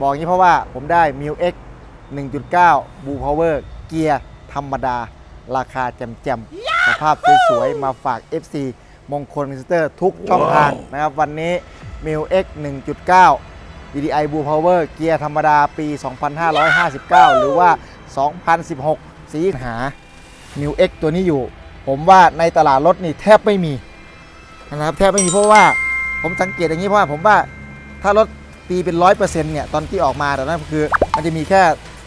บอกอย่างนี้เพราะว่าผมได้ m i l X 1.9 Blue Power เกียร์ธรรมดา ราคาแจ่มๆสภาพสวยๆ มาฝาก FC มงคลมิสเตอร์ทุกช่องทางนะครับ วันนี้ m i l X 1.9 DDI Blue Power เกียร์ธรรมดาปี 2559 หรือว่า 2016 สีหา m i l X ตัวนี้อยู่ ผมว่าในตลาดรถนี่แทบไม่มีนะครับแทบไม่มีเพราะว่าผมสังเกตอย่างนี้เพราะว่าผมว่าถ้ารถ ตีเป็น 100%เนี่ยตอนที่ออกมาแต่นั้นคือมันจะมีแค่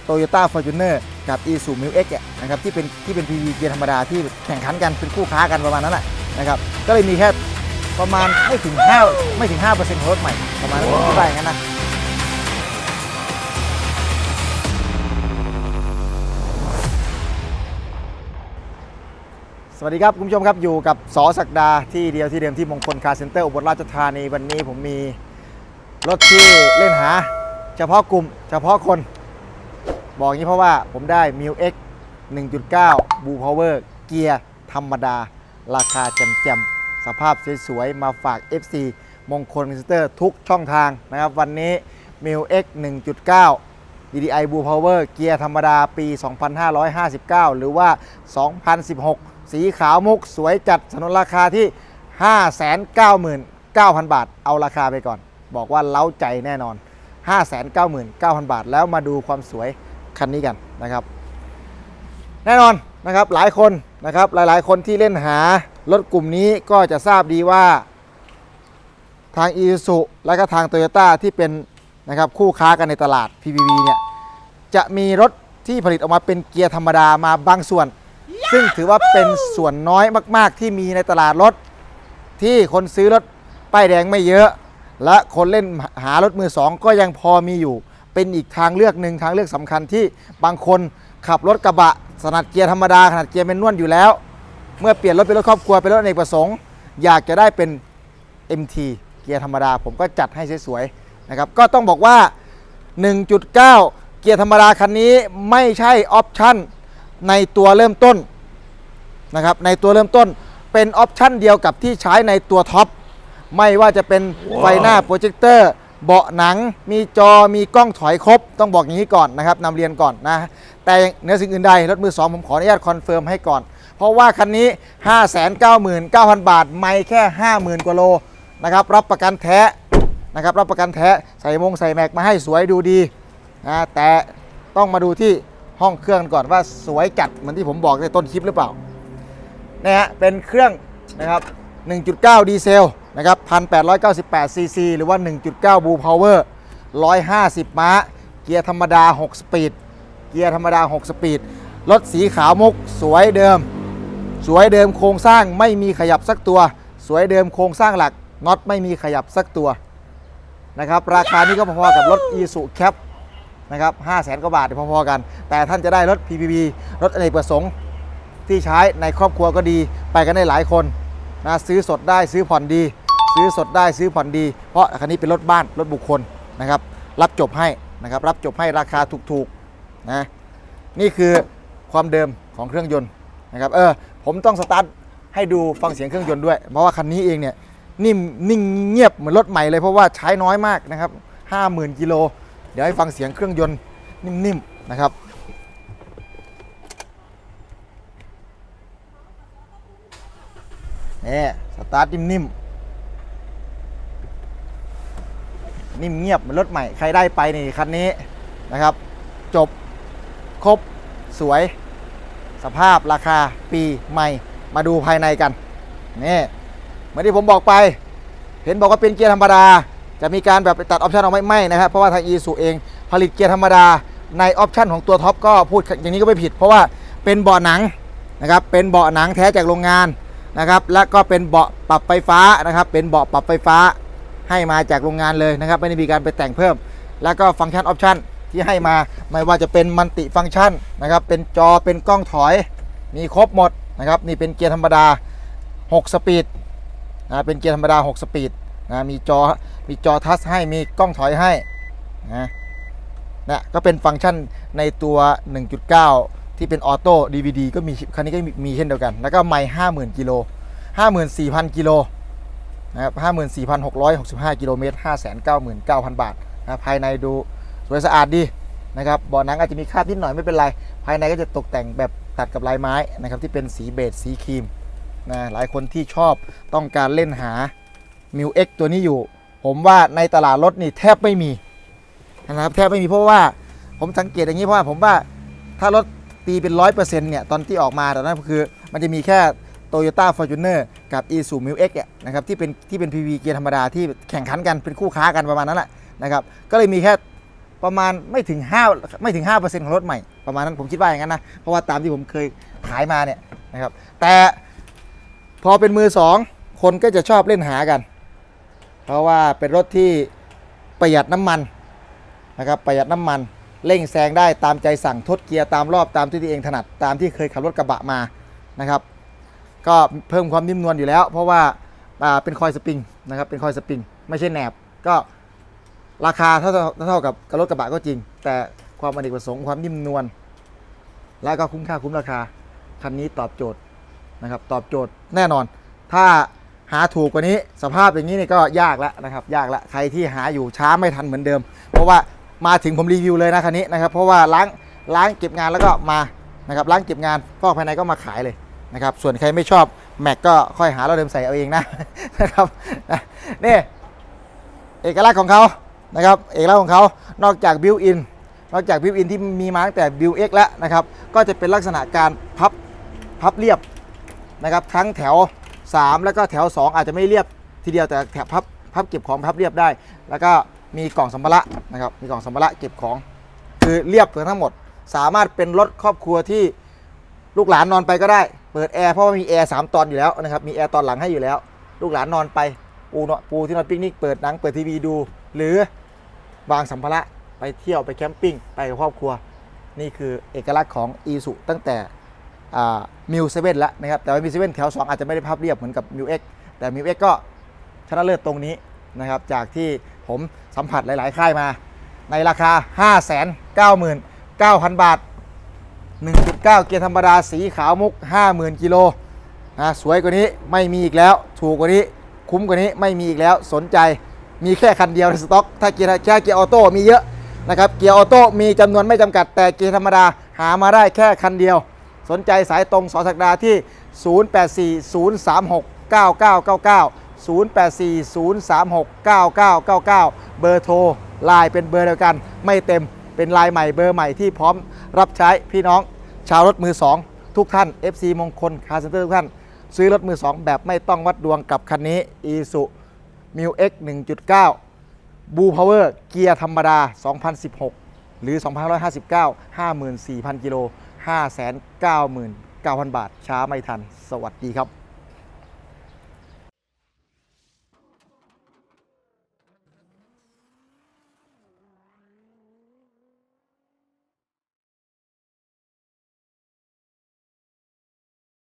Toyota Fortuner กับ i s u m i l X เนี่ยนะครับที่เป็นที่เป็น PV เกียร์ธรรมดาที่แข่งขันกันเป็นคู่ค้ากันประมาณนั้นแหละนะครับก็เลยมีแค่ประมาณไม่ถึง 5 ไม่ถึง 5%ของรถใหม่ประมาณนั้นผมคิดว่าอย่างนั้นนะสวัสดีครับ คุณผู้ชมครับ อยู่กับสอศักดาที่เดียวที่เดิมที่มงคลคาร์เซ็นเตอร์อุบลราชธานี วันนี้ผมมี รถที่เล่นหา เฉพาะกลุ่ม เฉพาะคน บอกอย่างนี้เพราะว่าผมได้ m i l X 1.9 Blue Power เกียร์ธรรมดา ราคาแจ่มๆ สภาพสวยๆ มาฝาก FC มงคลคาร์เตอร์ทุกช่องทางนะครับ วันนี้ m i l X 1.9 DDI Blue Power เกียร์ธรรมดาปี 2559 หรือว่า 2016 สีขาวมุกสวยจัดสนนราคาที่ 599,000 บาท เอาราคาไปก่อน บอกว่าเล้าใจแน่นอน 599,000 บาท แล้วมาดูความสวยคันนี้กันนะครับ แน่นอนนะครับหลายคนนะครับหลายๆ คนที่เล่นหารถกลุ่มนี้ก็จะทราบดีว่าทาง i s u และก็ทาง Toyota ที่เป็นนะครับคู่ค้ากันในตลาด PPV เนี่ยจะมีรถที่ผลิตออกมาเป็นเกียร์ธรรมดามาบางส่วน ซึ่งถือว่าเป็นส่วนน้อยมาก ๆ ที่มีในตลาดรถ ที่คนซื้อรถป้ายแดงไม่เยอะ และคนเล่นหารถมือสองก็ยังพอมีอยู่ เป็นอีกทางเลือกหนึ่งทางเลือกสำคัญที่บางคนขับรถกระบะขนาดเกียร์ธรรมดาขนาดเกียร์เมนนวลอยู่แล้ว เมื่อเปลี่ยนรถเป็นรถครอบครัวเป็นรถอเนกประสงค์ อยากจะได้เป็น MT เกียร์ธรรมดา ผมก็จัดให้สวยๆนะครับก็ต้องบอกว่า 1.9 เกียร์ธรรมดาคันนี้ไม่ใช่ออปชั่นในตัวเริ่มต้นนะครับในตัวเริ่มต้นเป็นออปชันเดียวกับที่ใช้ในตัวท็อป ไม่ว่าจะเป็นไฟหน้าโปรเจคเตอร์เบาะหนัง มีจอมีกล้องถอยครบ ต้องบอกอย่างนี้ก่อนนะครับนำเรียนก่อนนะ แต่เหนือสิ่งอื่นใดรถมือ 2 ผมขออนุญาตคอนเฟิร์มให้ก่อน เพราะว่าคันนี้ 599,000 บาท ไม่แค่ 50,000 กว่าโลนะครับรับประกันแท้นะครับรับประกันแท้ใส่มงใส่แม็กมาให้สวยดูดีนะแต่ต้องมาดูที่ห้องเครื่องก่อนว่าสวยจัดเหมือนที่ผมบอกในต้นคลิปหรือเปล่านะฮะเป็นเครื่องนะครับ 1.9 ดีเซล นะครับ 1,898 ซีซี หรือว่า 1.9 บูพาวเวอร์ 150 ม้า เกียร์ธรรมดา 6 สปีด เกียร์ธรรมดา 6 สปีด รถสีขาวมุก สวยเดิม สวยเดิมโครงสร้างไม่มีขยับสักตัว สวยเดิมโครงสร้างหลัก น็อตไม่มีขยับสักตัว นะครับ ราคานี้ก็พอๆกับรถ e s u c a p นะครับ5 0 0 0 0กว่าบาทพอๆกัน แต่ท่านจะได้รถ PPV รถอเนกประสงค์ที่ใช้ในครอบครัวก็ดี ไปกันได้หลายคนนะซื้อสดได้ซื้อผ่อนดี ซื้อสดได้ซื้อผ่อนดี เพราะคันนี้เป็นรถบ้านรถบุคคลนะครับ รับจบให้นะครับรับจบให้ราคาถูกๆนะนี่คือความเดิมของเครื่องยนต์นะครับเออผมต้องสตาร์ทให้ดูฟังเสียงเครื่องยนต์ด้วย เพราะว่าคันนี้เองเนี่ยนิ่มนิ่งเงียบเหมือนรถใหม่เลยเพราะว่าใช้น้อยมากนะครับ50,000กิโลเดี๋ยวให้ฟังเสียงเครื่องยนต์นิ่มๆนะครับนี่สตาร์ทนิ่มๆ นิ่มเงียบเหมือนรถใหม่ใครได้ไปนี่คันนี้นะครับ จบครบสวย สภาพราคาปีใหม่มาดูภายในกันนี่เหมือนที่ผมบอกไป เห็นบอกว่าเป็นเกียร์ธรรมดา จะมีการแบบไปตัดออปชันเอาไม่ไม่นะครับเพราะว่าทาง e สูเองผลิตเกียร์ธรรมดาในออปชันของตัวท็อปก็พูดอย่างนี้ก็ไม่ผิด เพราะว่าเป็นเบาะหนังนะครับเป็นเบาะหนังแท้จากโรงงานนะครับและก็เป็นเบาะปรับไฟฟ้านะครับเป็นเบาะปรับไฟฟ้า ให้มาจากโรงงานเลยนะครับ ไม่ได้มีการไปแต่งเพิ่ม แล้วก็ฟังก์ชันออปชันที่ให้มาไม่ว่าจะเป็นมัลติฟังก์ชันนะครับเป็นจอเป็นกล้องถอย มีครบหมดนะครับนี่เป็นเกียร์ธรรมดา 6 สปีดนะเป็นเกียร์ธรรมดา 6 สปีดนะมีจอมีจอทัชให้มีกล้องถอยให้นะนะก็เป็นฟังก์ชันในตัว 1.9 ที่เป็นออโต้ DVD ก็มีคันนี้ก็มีมีเช่นเดียวกัน แล้วก็ไม่ห้าหมื่นกิโลห้าหมื่นสี่พันกิโล นะครับห้าหมื่นสี่พันหกร้อยหกสิบห้ากิโลเมตรห้าแสนเก้าหมื่นเก้าพันบาทนะภายในดูสวยสะอาดดีนะครับเบาะนังอาจจะมีคราบนิดหน่อยไม่เป็นไร ภายในก็จะตกแต่งแบบตัดกับลายไม้นะครับที่เป็นสีเบจสีครีมนะหลายคนที่ชอบต้องการเล่นหา m ิว X ตัวนี้อยู่ ผมว่าในตลาดรถนี่แทบไม่มีนะครับแทบไม่มีเพราะว่าผมสังเกตอย่างนี้เพราะว่าผมว่าถ้ารถตีเป็นร้อยเปอร์เซ็นต์เนี่ยตอนที่ออกมาตอนนั้นคือมันจะมีแค่ Toyota Fortuner กับ Isuzu m i l X เนี่ยนะครับที่เป็นที่เป็น PV เกียร์ธรรมดาที่แข่งขันกันเป็นคู่ค้ากันประมาณนั้นแหละนะครับก็เลยมีแค่ประมาณไม่ถึง5ไม่ถึง 5%ของรถใหม่ประมาณนั้นผมคิดว่าอย่างนั้นนะเพราะว่าตามที่ผมเคยขายมาเนี่ยนะครับแต่พอเป็นมือสองคนก็จะชอบเล่นหากัน เพราะว่าเป็นรถที่ประหยัดน้ำมันนะครับประหยัดน้ำมันเร่งแซงได้ตามใจสั่งทดเกียร์ตามรอบตามที่ตัวเองถนัดตามที่เคยขับรถกระบะมานะครับ ก็เพิ่มความนิ่มนวลอยู่แล้ว เพราะว่าเป็นคอยสปริงนะครับเป็นคอยสปริงไม่ใช่แหนบก็ราคาเท่าเท่ากับกับรถกระบะก็จริง แต่ความอเนกประสงค์ความนิ่มนวลและก็คุ้มค่าคุ้มราคาคันนี้ตอบโจทย์นะครับตอบโจทย์แน่นอน ถ้าหาถูกกว่านี้สภาพอย่างนี้นี่ก็ยากแล้วนะครับ ยากแล้วใครที่หาอยู่ช้าไม่ทันเหมือนเดิม เพราะว่ามาถึงผมรีวิวเลยนะคันนี้นะครับเพราะว่าล้างล้างเก็บงานแล้วก็มานะครับล้างเก็บงานฟอกภายในก็มาขายเลย นะครับส่วนใครไม่ชอบแม็กก็ค่อยหาเราเดิมใส่เอาเองนะนะครับนี่เอกลักษณ์ของเขานะครับเอกลักษณ์ของเขานอกจากบิวอินนอกจากบิวอินที่มีมาตั้งแต่บิวเอ็กแล้วนะครับก็จะเป็นลักษณะการพับพับเรียบนะครับทั้งแถว 3 แล้วก็แถว 2 อาจจะไม่เรียบทีเดียวแต่แถบพับพับเก็บของพับเรียบได้ แล้วก็มีกล่องสัมภาระนะครับมีกล่องสัมภาระเก็บของคือเรียบทั้งหมด สามารถเป็นรถครอบครัวที่ลูกหลานนอนไปก็ได้ เปิดแอร์เพราะว่ามีแอร์สามตอนอยู่แล้วนะครับมีแอร์ตอนหลังให้อยู่แล้ว ลูกหลานนอนไปปูเนาะปูที่นอนปิกนิกเปิดหนังเปิดทีวีดู หรือวางสัมภาระไปเที่ยวไปแคมปิ้งไปกับครอบครัว นี่คือเอกลักษณ์ของอีสุตั้งแต่มิวเซเว่นแล้วนะครับแต่ว่ามิวเซเว่นแถว2อาจจะไม่ได้ภาพเรียบเหมือนกับมิวเอ็กแต่มิวเอ็กก็ชนะเลิศตรงนี้นะครับจากที่ผมสัมผัสหลาย ๆ ค่ายมา ในราคา 599,000 บาท 1.9 เกียร์ธรรมดาสีขาวมุก 50,000 กิโลนะสวยกว่านี้ไม่มีอีกแล้ว ถูกกว่านี้คุ้มกว่านี้ไม่มีอีกแล้วสนใจมีแค่คันเดียวในสต็อก ถ้าเกียร์แค่เกียร์ออโต้มีเยอะนะครับเกียร์ออโต้มีจำนวนไม่จำกัดแต่เกียร์ธรรมดาหามาได้แค่คันเดียว สนใจสายตรงสอสักดาที่ 0840369999 0840369999 เบอร์โทรไลน์เป็นเบอร์เดียวกัน ไม่เต็มเป็นไลน์ใหม่เบอร์ใหม่ที่พร้อม รับใช้พี่น้องชาวรถมือ2ทุกท่าน FC มงคลคาร์เซ็นเตอร์ทุกท่าน ซื้อรถมือ2แบบไม่ต้องวัดดวงกับคันนี้ i s u m i x 1.9บูพาวเวอร์เกียร์ธรรมดา 2016 หรือ 2559 54,000 กิโล 599,000บาท ช้าไม่ทัน สวัสดีครับ